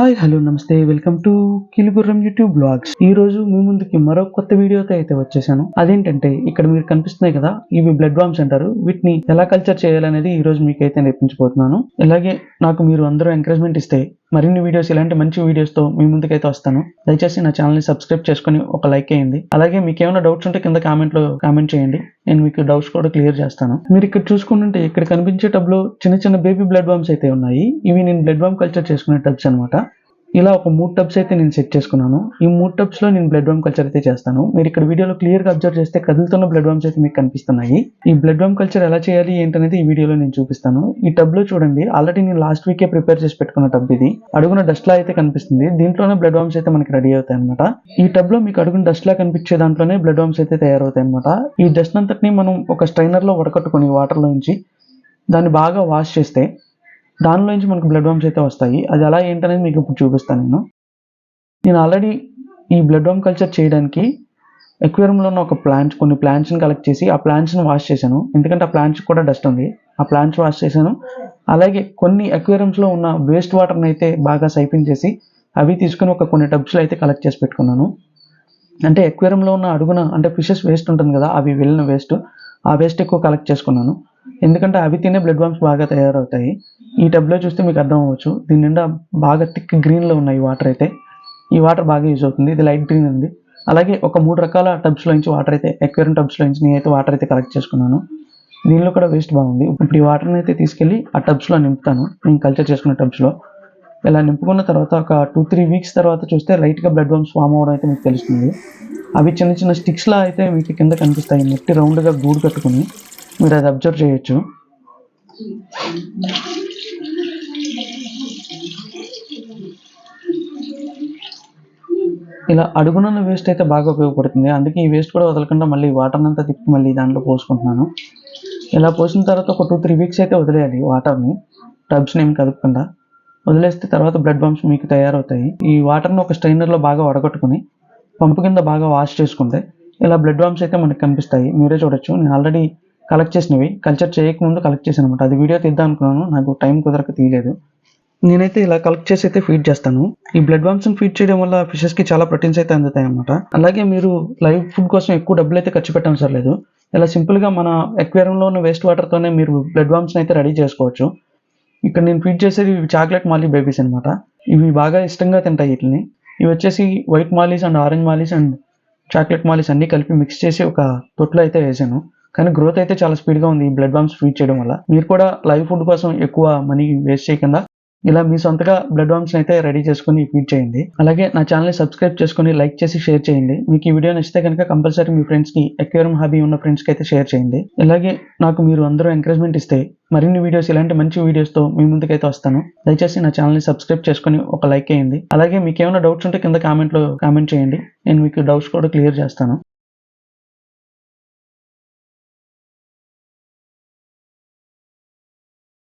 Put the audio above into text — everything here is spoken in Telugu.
హాయ్ హలో నమస్తే. Welcome to Kiligurram YouTube blogs ఈ రోజు మీ ముందుకి మరో కొత్త వీడియోతో అయితే వచ్చేసాను. అదేంటంటే ఇక్కడ మీరు కనిపిస్తున్నాయి కదా ఇవి బ్లడ్ బాంబ్స్ అంటారు. వీటిని ఎలా కల్చర్ చేయాలనేది ఈ రోజు మీకైతే నేర్పించబోతున్నాను. అలాగే నాకు మీరు అందరూ ఎంకరేజ్మెంట్ ఇస్తే మరిన్ని వీడియోస్ ఇలాంటి మంచి వీడియోస్తో మీ ముందుకైతే వస్తాను. దయచేసి నా ఛానల్ని సబ్స్క్రైబ్ చేసుకొని ఒక లైక్ వేయండి అలాగే మీకు ఏమైనా డౌట్స్ ఉంటే కింద కామెంట్లో కామెంట్ చేయండి. నేను మీకు డౌట్స్ కూడా క్లియర్ చేస్తాను. మీరు ఇక్కడ చూసుకుంటుంటే ఇక్కడ కనిపించే టబ్లో చిన్న చిన్న బేబీ బ్లడ్ బాంబ్స్ అయితే ఉన్నాయి. ఇవి నేను బ్లడ్ బాంబ్ కల్చర్ చేసుకునే టబ్స్ అనమాట ఇలా ఒక మూడు టబ్స్ అయితే నేను సెట్ చేసుకున్నాను. ఈ మూడు టబ్స్లో నేను బ్లడ్ వామ్ కల్చర్ అయితే చేస్తాను. మీరు ఇక్కడ వీడియోలో క్లియర్గా అబ్జర్వ్ చేస్తే కదులుతున్న బ్లడ్ వామ్స్ అయితే మీకు కనిపిస్తున్నాయి. ఈ బ్లడ్ వామ్ కల్చర్ ఎలా చేయాలి ఏంటనేది ఈ వీడియోలో నేను చూపిస్తాను. ఈ టబ్లో చూడండి ఆల్రెడీ నేను లాస్ట్ వీకే ప్రిపేర్ చేసి పెట్టుకున్న టబ్ ఇది. అడుగున డస్ట్ లా అయితే కనిపిస్తుంది. దీంట్లోనే బ్లడ్ వామ్స్ అయితే మనకి రెడీ అవుతాయి అనమాట ఈ టబ్లో మీకు అడుగున డస్ట్లా కనిపించే దాంట్లోనే బ్లడ్ వామ్స్ అయితే తయారవుతాయి అనమాట ఈ డస్ట్ అంతటిని మనం ఒక స్ట్రైనర్లో వడకట్టుకొని వాటర్లో నుంచి దాన్ని బాగా వాష్ చేస్తే దానిలో నుంచి మనకు బ్లడ్ బాంబ్స్ అయితే వస్తాయి. అది అలా ఏంటనేది మీకు ఇప్పుడు చూపిస్తాను నేను. నేను ఆల్రెడీ ఈ బ్లడ్ బాంబ్ కల్చర్ చేయడానికి ఎక్వేరియంలో ఉన్న ఒక ప్లాంట్స్ కొన్ని ప్లాంట్స్ని కలెక్ట్ చేసి ఆ ప్లాంట్స్ని వాష్ చేశాను. ఎందుకంటే ఆ ప్లాంట్స్ కూడా డస్ట్ ఉంది. ఆ ప్లాంట్స్ వాష్ చేశాను. అలాగే కొన్ని ఎక్వేరియంస్లో ఉన్న వేస్ట్ వాటర్ని అయితే బాగా సైపింగ్ చేసి అవి తీసుకుని ఒక కొన్ని టబ్స్లో అయితే కలెక్ట్ చేసి పెట్టుకున్నాను. అంటే ఎక్వేరియంలో ఉన్న అడుగున అంటే ఫిషెస్ వేస్ట్ ఉంటుంది కదా అవి వెళ్ళిన వేస్ట్ ఆ వేస్ట్ ఎక్కువ కలెక్ట్ చేసుకున్నాను. ఎందుకంటే అవి తినే బ్లడ్ వామ్స్ బాగా తయారవుతాయి. ఈ టబ్లో చూస్తే మీకు అర్థం అవ్వచ్చు. దీని నిండా బాగా థిక్ గ్రీన్లో ఉన్నాయి వాటర్ అయితే. ఈ వాటర్ బాగా యూజ్ అవుతుంది. ఇది లైట్ గ్రీన్ ఉంది. అలాగే ఒక మూడు రకాల టబ్స్లో నుంచి వాటర్ అయితే ఎక్వేరియం టబ్స్లో నుంచి నేనైతే వాటర్ అయితే కలెక్ట్ చేసుకున్నాను. దీనిలో కూడా వేస్ట్ బాగుంది. ఇప్పుడు ఈ వాటర్ని అయితే తీసుకెళ్ళి ఆ టబ్స్లో నింపుతాను. నేను కల్చర్ చేసుకున్న టబ్స్లో ఇలా నింపుకున్న తర్వాత ఒక టూ త్రీ వీక్స్ తర్వాత చూస్తే లైట్గా బ్లడ్ బాంబ్స్ ఫామ్ అవడం అయితే మీకు తెలుస్తుంది. అవి చిన్న చిన్న స్టిక్స్లా అయితే మీకు కింద కనిపిస్తాయి. మట్టి రౌండ్గా గూడు కట్టుకుని. మీరు అది అబ్జర్వ్ చేయొచ్చు. ఇలా అడుగునున్న వేస్ట్ అయితే బాగా ఉపయోగపడుతుంది. అందుకే ఈ వేస్ట్ కూడా వదలకుండా మళ్ళీ వాటర్ అంతా తిప్పి మళ్ళీ దాంట్లో పోసుకుంటున్నాను. ఇలా పోసిన తర్వాత ఒక టూ త్రీ వీక్స్ అయితే వదిలేయాలి వాటర్ని టబ్స్ని ఏమి కదపకుండా. వదిలేస్తే తర్వాత బ్లడ్ బంప్స్ మీకు తయారవుతాయి. ఈ వాటర్ని ఒక స్ట్రైనర్లో బాగా వడగట్టుకుని పంపు కింద బాగా వాష్ చేసుకుంటే ఇలా బ్లడ్ బంప్స్ అయితే మనకి కనిపిస్తాయి. మీరే చూడొచ్చు. నేను ఆల్రెడీ కలెక్ట్ చేసినవి. కల్చర్ చేయకముందు కలెక్ట్ చేశాను అనమాట అది వీడియో తీద్దాం అనుకున్నాను. నాకు టైం కుదరక తీయలేదు. నేనైతే ఇలా కలెక్ట్ చేసి అయితే ఫీడ్ చేస్తాను. ఈ బ్లడ్ బాంబ్స్ ఫీడ్ చేయడం వల్ల ఫిషెస్కి చాలా ప్రోటీన్స్ అయితే అందుతాయి అనమాట అలాగే మీరు లైవ్ ఫుడ్ కోసం ఎక్కువ డబ్బులు అయితే ఖర్చు పెట్టడం లేదు. ఇలా సింపుల్గా మన ఎక్వేరియంలో ఉన్న వేస్ట్ వాటర్తోనే మీరు బ్లడ్ వామ్స్ని అయితే రెడీ చేసుకోవచ్చు. ఇక్కడ నేను ఫీడ్ చేసేది చాక్లెట్ మాలీ బేబీస్ అనమాట ఇవి బాగా ఇష్టంగా తింటాయి వీటిని. ఇవి వచ్చేసి white mollies and orange mollies and chocolate mollies అన్ని కలిపి మిక్స్ చేసి ఒక తొట్లో అయితే వేసాను. కానీ గ్రోత్ అయితే చాలా స్పీడ్గా ఉంది. ఈ బ్లడ్ బాంబ్స్ ఫీడ్ చేయడం వల్ల. మీరు కూడా లైవ్ ఫుడ్ కోసం ఎక్కువ మనీ వేస్ట్ చేయకుండా ఇలా మీ సొంతగా బ్లడ్ బాంబ్స్ అయితే రెడీ చేసుకుని ఫీడ్ చేయండి. అలాగే నా ఛానల్ని సబ్స్క్రైబ్ చేసుకుని లైక్ చేసి షేర్ చేయండి. మీకు ఈ వీడియో నచ్చితే కనుక కంపల్సరీ మీ ఫ్రెండ్స్కి ఎక్వేరం హాబీ ఉన్న ఫ్రెండ్స్కి అయితే షేర్ చేయండి. అలాగే నాకు మీరు అందరూ ఎంకరేజ్మెంట్ ఇస్తే మరిన్ని వీడియోస్ ఇలాంటి మంచి వీడియోస్తో మీ ముందుకైతే వస్తాను. దయచేసి నా ఛానల్ని సబ్స్క్రైబ్ చేసుకుని ఒక లైక్ వేయండి అలాగే మీకు ఏమైనా డౌట్స్ ఉంటే కింద కామెంట్లో కామెంట్ చేయండి. నేను మీకు డౌట్స్ కూడా క్లియర్ చేస్తాను.